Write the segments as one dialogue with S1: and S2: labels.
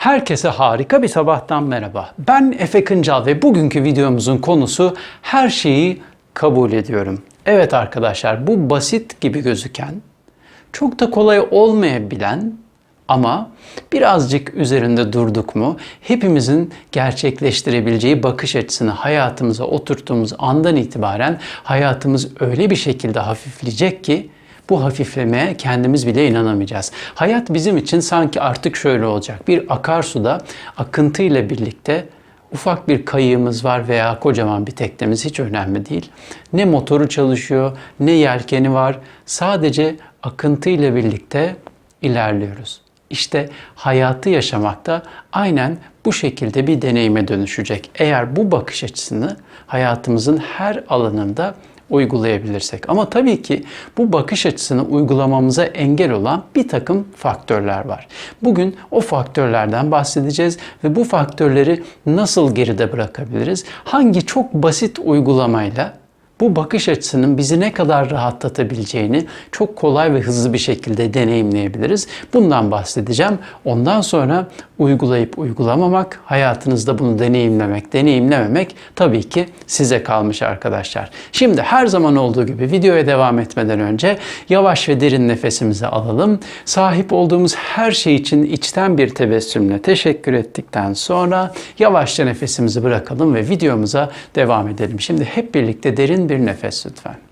S1: Herkese harika bir sabahtan merhaba. Ben Efe Kıncal ve bugünkü videomuzun konusu her şeyi kabul ediyorum. Evet arkadaşlar bu basit gibi gözüken, çok da kolay olmayabilen ama birazcık üzerinde durduk mu hepimizin gerçekleştirebileceği bakış açısını hayatımıza oturttuğumuz andan itibaren hayatımız öyle bir şekilde hafifleyecek ki bu hafiflemeye kendimiz bile inanamayacağız. Hayat bizim için sanki artık şöyle olacak. Bir akarsuda akıntıyla birlikte ufak bir kayığımız var veya kocaman bir teknemiz hiç önemli değil. Ne motoru çalışıyor, ne yelkeni var. Sadece akıntıyla birlikte ilerliyoruz. İşte hayatı yaşamak da aynen bu şekilde bir deneyime dönüşecek. Eğer bu bakış açısını hayatımızın her alanında uygulayabilirsek. Ama tabii ki bu bakış açısını uygulamamıza engel olan bir takım faktörler var. Bugün o faktörlerden bahsedeceğiz ve bu faktörleri nasıl geride bırakabiliriz? Hangi çok basit uygulamayla bu bakış açısının bizi ne kadar rahatlatabileceğini çok kolay ve hızlı bir şekilde deneyimleyebiliriz. Bundan bahsedeceğim. Ondan sonra uygulayıp uygulamamak, hayatınızda bunu deneyimlemek, deneyimlememek tabii ki size kalmış arkadaşlar. Şimdi her zaman olduğu gibi videoya devam etmeden önce yavaş ve derin nefesimizi alalım. Sahip olduğumuz her şey için içten bir tebessümle teşekkür ettikten sonra yavaşça nefesimizi bırakalım ve videomuza devam edelim. Şimdi hep birlikte derin bir nefes lütfen.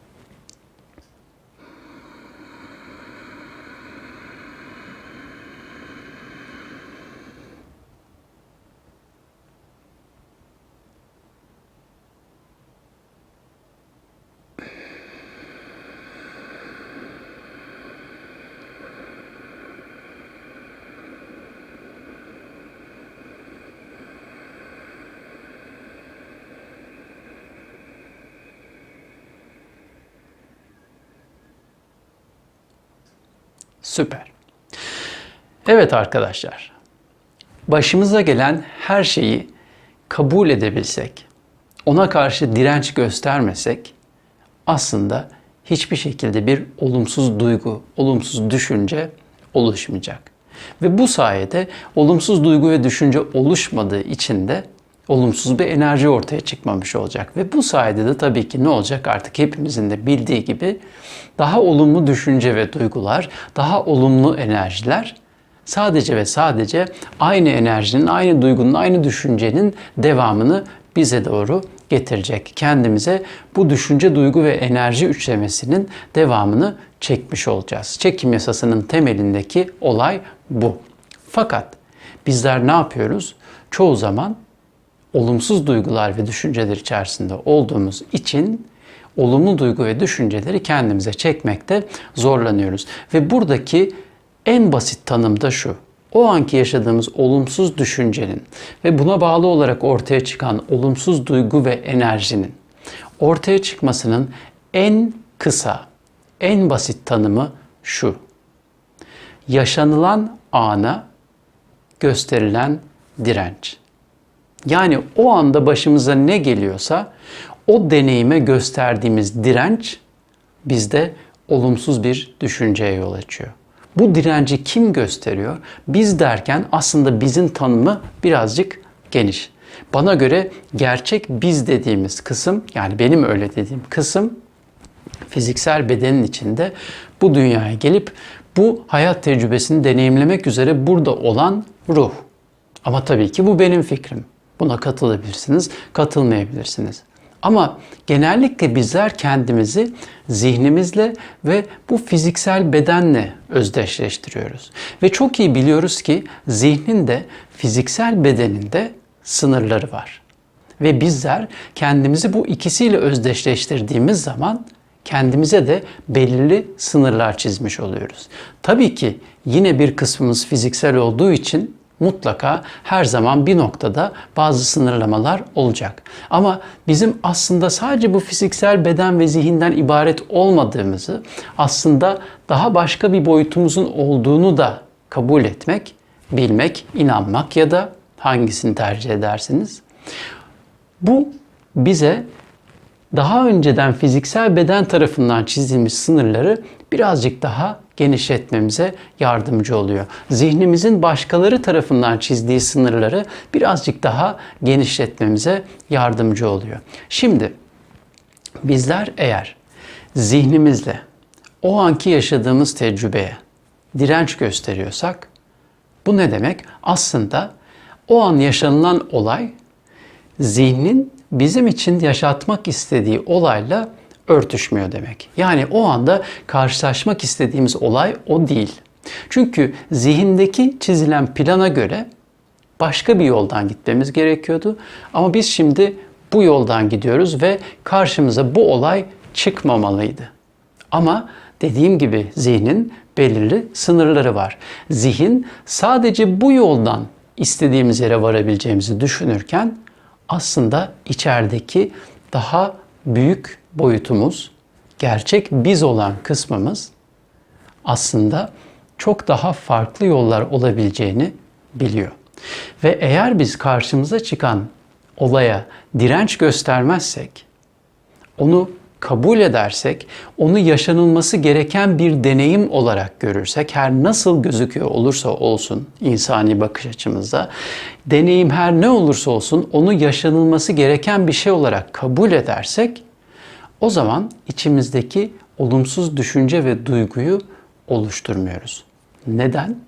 S1: Süper. Evet arkadaşlar. Başımıza gelen her şeyi kabul edebilsek, ona karşı direnç göstermesek aslında hiçbir şekilde bir olumsuz duygu, olumsuz düşünce oluşmayacak. Ve bu sayede olumsuz duygu ve düşünce oluşmadığı için de olumsuz bir enerji ortaya çıkmamış olacak. Ve bu sayede de tabii ki ne olacak artık hepimizin de bildiği gibi daha olumlu düşünce ve duygular, daha olumlu enerjiler sadece ve sadece aynı enerjinin, aynı duygunun, aynı düşüncenin devamını bize doğru getirecek. Kendimize bu düşünce, duygu ve enerji üçlemesinin devamını çekmiş olacağız. Çekim yasasının temelindeki olay bu. Fakat bizler ne yapıyoruz? Çoğu zaman olumsuz duygular ve düşünceler içerisinde olduğumuz için olumlu duygu ve düşünceleri kendimize çekmekte zorlanıyoruz. Ve buradaki en basit tanım da şu. O anki yaşadığımız olumsuz düşüncenin ve buna bağlı olarak ortaya çıkan olumsuz duygu ve enerjinin ortaya çıkmasının en kısa, en basit tanımı şu. Yaşanılan ana gösterilen direnç. Yani o anda başımıza ne geliyorsa o deneyime gösterdiğimiz direnç bizde olumsuz bir düşünceye yol açıyor. Bu direnci kim gösteriyor? Biz derken aslında bizim tanımı birazcık geniş. Bana göre gerçek biz dediğimiz kısım yani benim öyle dediğim kısım fiziksel bedenin içinde bu dünyaya gelip bu hayat tecrübesini deneyimlemek üzere burada olan ruh. Ama tabii ki bu benim fikrim. Buna katılabilirsiniz, katılmayabilirsiniz. Ama genellikle bizler kendimizi zihnimizle ve bu fiziksel bedenle özdeşleştiriyoruz. Ve çok iyi biliyoruz ki zihnin de fiziksel bedenin de sınırları var. Ve bizler kendimizi bu ikisiyle özdeşleştirdiğimiz zaman kendimize de belirli sınırlar çizmiş oluyoruz. Tabii ki yine bir kısmımız fiziksel olduğu için mutlaka her zaman bir noktada bazı sınırlamalar olacak. Ama bizim aslında sadece bu fiziksel beden ve zihinden ibaret olmadığımızı, aslında daha başka bir boyutumuzun olduğunu da kabul etmek, bilmek, inanmak ya da hangisini tercih edersiniz? Bu bize daha önceden fiziksel beden tarafından çizdiğimiz sınırları birazcık daha genişletmemize yardımcı oluyor. Zihnimizin başkaları tarafından çizdiği sınırları birazcık daha genişletmemize yardımcı oluyor. Şimdi bizler eğer zihnimizle o anki yaşadığımız tecrübeye direnç gösteriyorsak bu ne demek? Aslında o an yaşanılan olay zihnin bizim için yaşatmak istediği olayla örtüşmüyor demek. Yani o anda karşılaşmak istediğimiz olay o değil. Çünkü zihindeki çizilen plana göre başka bir yoldan gitmemiz gerekiyordu. Ama biz şimdi bu yoldan gidiyoruz ve karşımıza bu olay çıkmamalıydı. Ama dediğim gibi zihnin belirli sınırları var. Zihin sadece bu yoldan istediğimiz yere varabileceğimizi düşünürken aslında içerideki daha büyük boyutumuz, gerçek biz olan kısmımız aslında çok daha farklı yollar olabileceğini biliyor. Ve eğer biz karşımıza çıkan olaya direnç göstermezsek, onu kabul edersek, onu yaşanılması gereken bir deneyim olarak görürsek, her nasıl gözüküyor olursa olsun insani bakış açımızda, deneyim her ne olursa olsun onu yaşanılması gereken bir şey olarak kabul edersek, o zaman içimizdeki olumsuz düşünce ve duyguyu oluşturmuyoruz. Neden?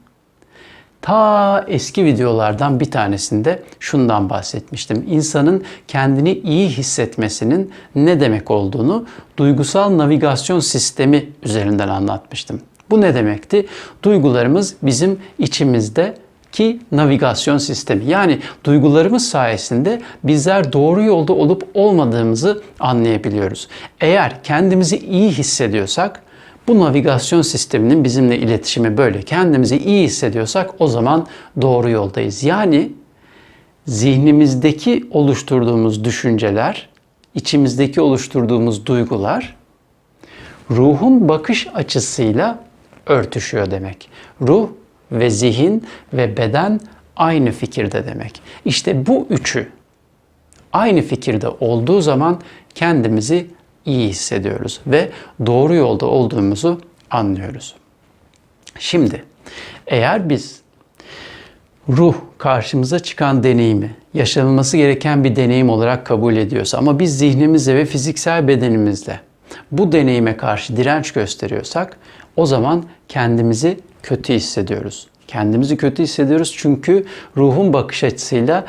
S1: Ta eski videolardan bir tanesinde şundan bahsetmiştim. İnsanın kendini iyi hissetmesinin ne demek olduğunu duygusal navigasyon sistemi üzerinden anlatmıştım. Bu ne demekti? Duygularımız bizim içimizde ki navigasyon sistemi. Yani duygularımız sayesinde bizler doğru yolda olup olmadığımızı anlayabiliyoruz. Eğer kendimizi iyi hissediyorsak bu navigasyon sisteminin bizimle iletişimi böyle. Kendimizi iyi hissediyorsak o zaman doğru yoldayız. Yani zihnimizdeki oluşturduğumuz düşünceler, içimizdeki oluşturduğumuz duygular ruhun bakış açısıyla örtüşüyor demek. Ruh ve zihin ve beden aynı fikirde demek. İşte bu üçü aynı fikirde olduğu zaman kendimizi iyi hissediyoruz ve doğru yolda olduğumuzu anlıyoruz. Şimdi eğer biz ruh karşımıza çıkan deneyimi yaşanılması gereken bir deneyim olarak kabul ediyorsa ama biz zihnimizle ve fiziksel bedenimizle bu deneyime karşı direnç gösteriyorsak o zaman kendimizi kötü hissediyoruz. Kendimizi kötü hissediyoruz çünkü ruhun bakış açısıyla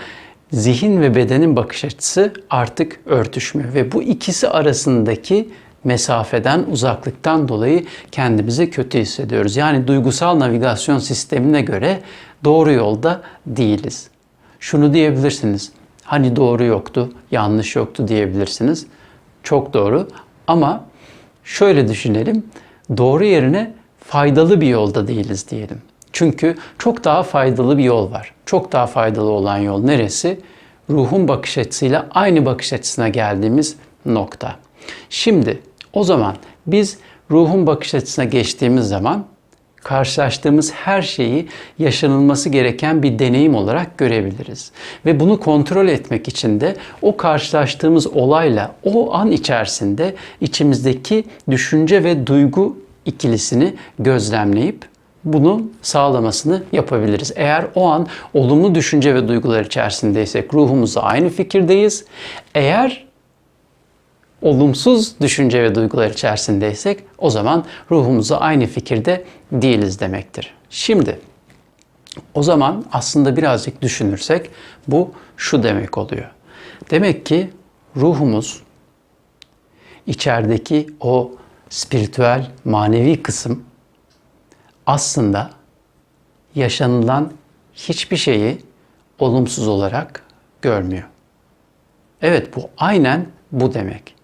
S1: zihin ve bedenin bakış açısı artık örtüşmüyor ve bu ikisi arasındaki mesafeden, uzaklıktan dolayı kendimizi kötü hissediyoruz. Yani duygusal navigasyon sistemine göre doğru yolda değiliz. Şunu diyebilirsiniz. Hani doğru yoktu, yanlış yoktu diyebilirsiniz. Çok doğru ama şöyle düşünelim. Doğru yerine faydalı bir yolda değiliz diyelim. Çünkü çok daha faydalı bir yol var. Çok daha faydalı olan yol neresi? Ruhun bakış açısıyla aynı bakış açısına geldiğimiz nokta. Şimdi o zaman biz ruhun bakış açısına geçtiğimiz zaman karşılaştığımız her şeyi yaşanılması gereken bir deneyim olarak görebiliriz. Ve bunu kontrol etmek için de o karşılaştığımız olayla o an içerisinde içimizdeki düşünce ve duygu ikilisini gözlemleyip bunu sağlamasını yapabiliriz. Eğer o an olumlu düşünce ve duygular içerisindeysek ruhumuzla aynı fikirdeyiz. Eğer olumsuz düşünce ve duygular içerisindeysek o zaman ruhumuzla aynı fikirde değiliz demektir. Şimdi o zaman aslında birazcık düşünürsek bu şu demek oluyor. Demek ki ruhumuz içerideki o spiritüel, manevi kısım aslında yaşanılan hiçbir şeyi olumsuz olarak görmüyor. Evet bu aynen bu demek.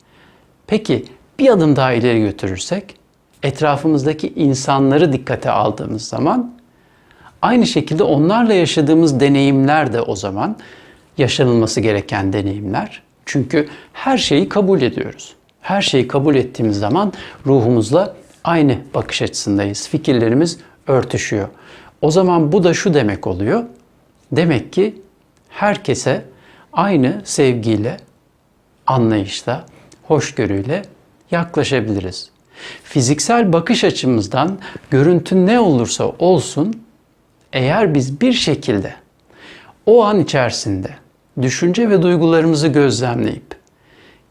S1: Peki bir adım daha ileri götürürsek etrafımızdaki insanları dikkate aldığımız zaman aynı şekilde onlarla yaşadığımız deneyimler de o zaman yaşanılması gereken deneyimler. Çünkü her şeyi kabul ediyoruz. Her şeyi kabul ettiğimiz zaman ruhumuzla aynı bakış açısındayız. Fikirlerimiz örtüşüyor. O zaman bu da şu demek oluyor. Demek ki herkese aynı sevgiyle, anlayışla, hoşgörüyle yaklaşabiliriz. Fiziksel bakış açımızdan görüntü ne olursa olsun eğer biz bir şekilde o an içerisinde düşünce ve duygularımızı gözlemleyip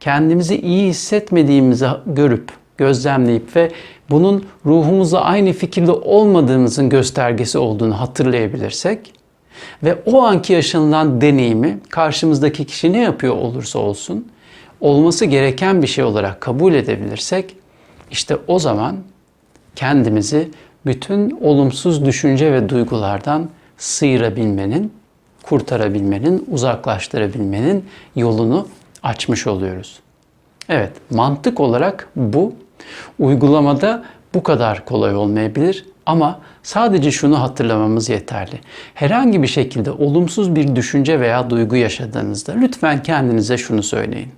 S1: kendimizi iyi hissetmediğimizi görüp gözlemleyip ve bunun ruhumuzla aynı fikirde olmadığımızın göstergesi olduğunu hatırlayabilirsek ve o anki yaşanılan deneyimi karşımızdaki kişi ne yapıyor olursa olsun olması gereken bir şey olarak kabul edebilirsek işte o zaman kendimizi bütün olumsuz düşünce ve duygulardan sıyırabilmenin, kurtarabilmenin, uzaklaştırabilmenin yolunu açmış oluyoruz. Evet, mantık olarak bu. Uygulamada bu kadar kolay olmayabilir ama sadece şunu hatırlamamız yeterli. Herhangi bir şekilde olumsuz bir düşünce veya duygu yaşadığınızda lütfen kendinize şunu söyleyin.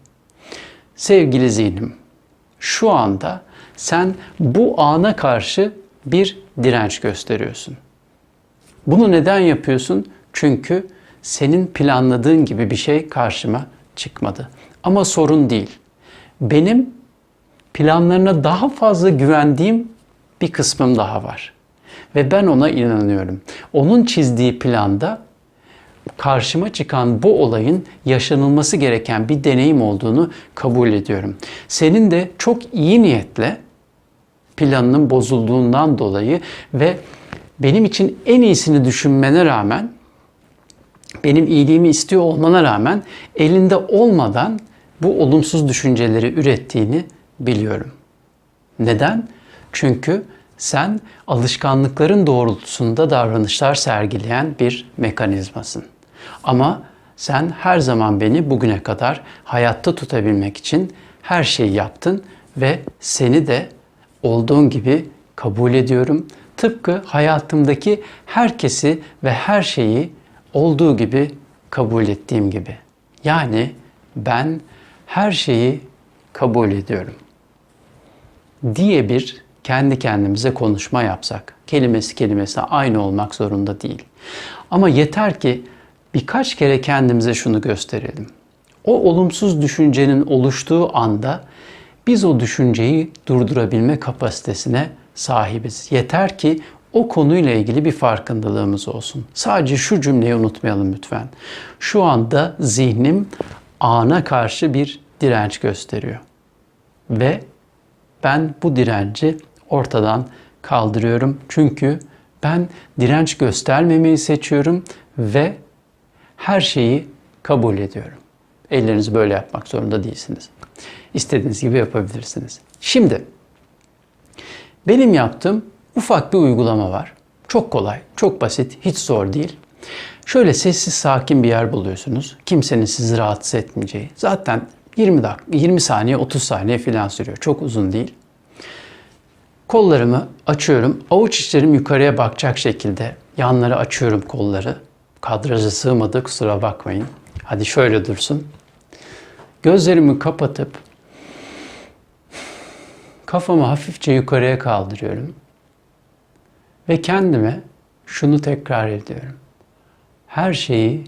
S1: Sevgili zihnim, şu anda sen bu ana karşı bir direnç gösteriyorsun. Bunu neden yapıyorsun? Çünkü senin planladığın gibi bir şey karşıma çıkmadı. Ama sorun değil. Benim planlarına daha fazla güvendiğim bir kısmım daha var. Ve ben ona inanıyorum. Onun çizdiği planda karşıma çıkan bu olayın yaşanılması gereken bir deneyim olduğunu kabul ediyorum. Senin de çok iyi niyetle planının bozulduğundan dolayı ve benim için en iyisini düşünmene rağmen benim iyiliğimi istiyor olmana rağmen elinde olmadan bu olumsuz düşünceleri ürettiğini biliyorum. Neden? Çünkü sen alışkanlıkların doğrultusunda davranışlar sergileyen bir mekanizmasın. Ama sen her zaman beni bugüne kadar hayatta tutabilmek için her şeyi yaptın ve seni de olduğun gibi kabul ediyorum. Tıpkı hayatımdaki herkesi ve her şeyi olduğu gibi kabul ettiğim gibi. Yani ben her şeyi kabul ediyorum diye bir kendi kendimize konuşma yapsak. Kelimesi kelimesi aynı olmak zorunda değil. Ama yeter ki birkaç kere kendimize şunu gösterelim. O olumsuz düşüncenin oluştuğu anda biz o düşünceyi durdurabilme kapasitesine sahibiz. Yeter ki o konuyla ilgili bir farkındalığımız olsun. Sadece şu cümleyi unutmayalım lütfen. Şu anda zihnim ana karşı bir direnç gösteriyor. Ve ben bu direnci ortadan kaldırıyorum. Çünkü ben direnç göstermemeyi seçiyorum ve her şeyi kabul ediyorum. Ellerinizi böyle yapmak zorunda değilsiniz. İstediğiniz gibi yapabilirsiniz. Şimdi benim yaptığım ufak bir uygulama var. Çok kolay, çok basit, hiç zor değil. Şöyle sessiz sakin bir yer buluyorsunuz. Kimsenin sizi rahatsız etmeyeceği. Zaten 20 dakika, 20 saniye, 30 saniye falan sürüyor. Çok uzun değil. Kollarımı açıyorum. Avuç içlerim yukarıya bakacak şekilde yanları açıyorum kolları. Kadraja sığmadı kusura bakmayın. Hadi şöyle dursun. Gözlerimi kapatıp kafamı hafifçe yukarıya kaldırıyorum. Ve kendime şunu tekrar ediyorum. Her şeyi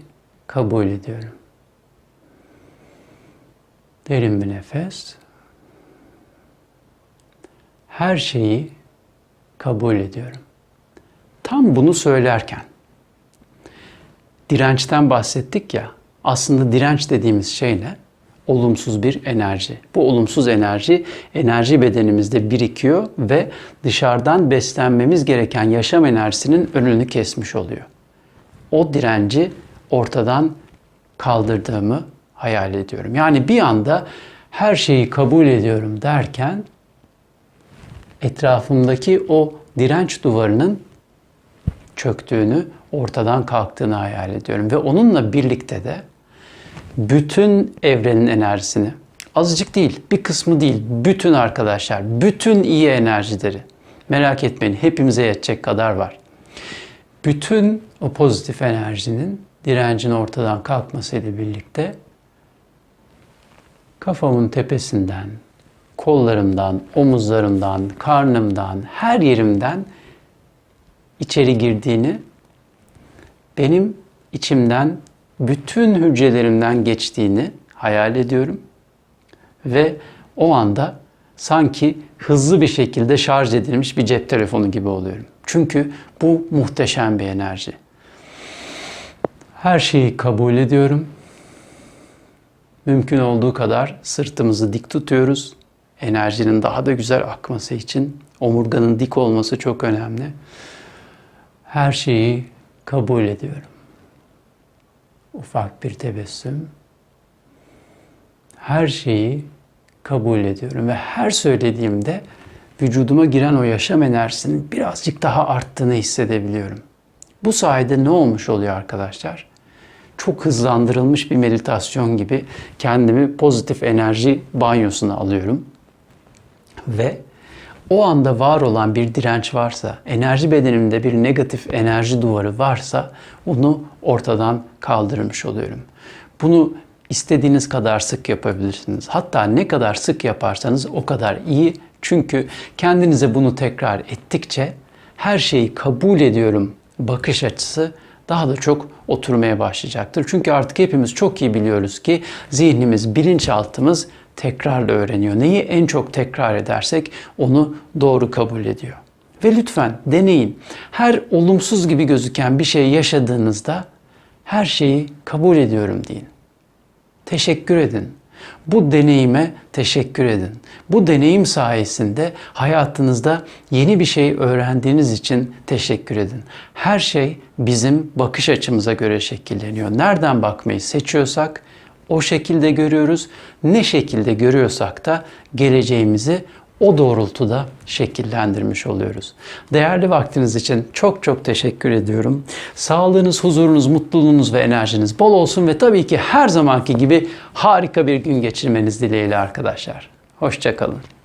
S1: kabul ediyorum. Derin bir nefes. Her şeyi kabul ediyorum. Tam bunu söylerken dirençten bahsettik ya. Aslında direnç dediğimiz şey ne? Olumsuz bir enerji. Bu olumsuz enerji enerji bedenimizde birikiyor ve dışarıdan beslenmemiz gereken yaşam enerjisinin önünü kesmiş oluyor. O direnci ortadan kaldırdığımı hayal ediyorum. Yani bir anda her şeyi kabul ediyorum derken etrafımdaki o direnç duvarının çöktüğünü, ortadan kalktığını hayal ediyorum ve onunla birlikte de bütün evrenin enerjisini azıcık değil, bir kısmı değil, bütün arkadaşlar, bütün iyi enerjileri merak etmeyin hepimize yetecek kadar var. Bütün o pozitif enerjinin direncin ortadan kalkmasıyla birlikte kafamın tepesinden, kollarımdan, omuzlarımdan, karnımdan, her yerimden içeri girdiğini, benim içimden bütün hücrelerimden geçtiğini hayal ediyorum ve o anda sanki hızlı bir şekilde şarj edilmiş bir cep telefonu gibi oluyorum. Çünkü bu muhteşem bir enerji. Her şeyi kabul ediyorum. Mümkün olduğu kadar sırtımızı dik tutuyoruz. Enerjinin daha da güzel akması için omurganın dik olması çok önemli. Her şeyi kabul ediyorum. Ufak bir tebessüm. Her şeyi kabul ediyorum ve her söylediğimde vücuduma giren o yaşam enerjisinin birazcık daha arttığını hissedebiliyorum. Bu sayede ne olmuş oluyor arkadaşlar? Çok hızlandırılmış bir meditasyon gibi kendimi pozitif enerji banyosuna alıyorum. Ve o anda var olan bir direnç varsa, enerji bedenimde bir negatif enerji duvarı varsa onu ortadan kaldırmış oluyorum. Bunu istediğiniz kadar sık yapabilirsiniz. Hatta ne kadar sık yaparsanız o kadar iyi. Çünkü kendinize bunu tekrar ettikçe her şeyi kabul ediyorum bakış açısı daha da çok oturmaya başlayacaktır. Çünkü artık hepimiz çok iyi biliyoruz ki zihnimiz, bilinçaltımız tekrarla öğreniyor. Neyi en çok tekrar edersek onu doğru kabul ediyor. Ve lütfen deneyin. Her olumsuz gibi gözüken bir şey yaşadığınızda her şeyi kabul ediyorum deyin. Teşekkür edin. Bu deneyime teşekkür edin. Bu deneyim sayesinde hayatınızda yeni bir şey öğrendiğiniz için teşekkür edin. Her şey bizim bakış açımıza göre şekilleniyor. Nereden bakmayı seçiyorsak o şekilde görüyoruz. Ne şekilde görüyorsak da geleceğimizi o doğrultuda şekillendirmiş oluyoruz. Değerli vaktiniz için çok çok teşekkür ediyorum. Sağlığınız, huzurunuz, mutluluğunuz ve enerjiniz bol olsun ve tabii ki her zamanki gibi harika bir gün geçirmeniz dileğiyle arkadaşlar. Hoşçakalın.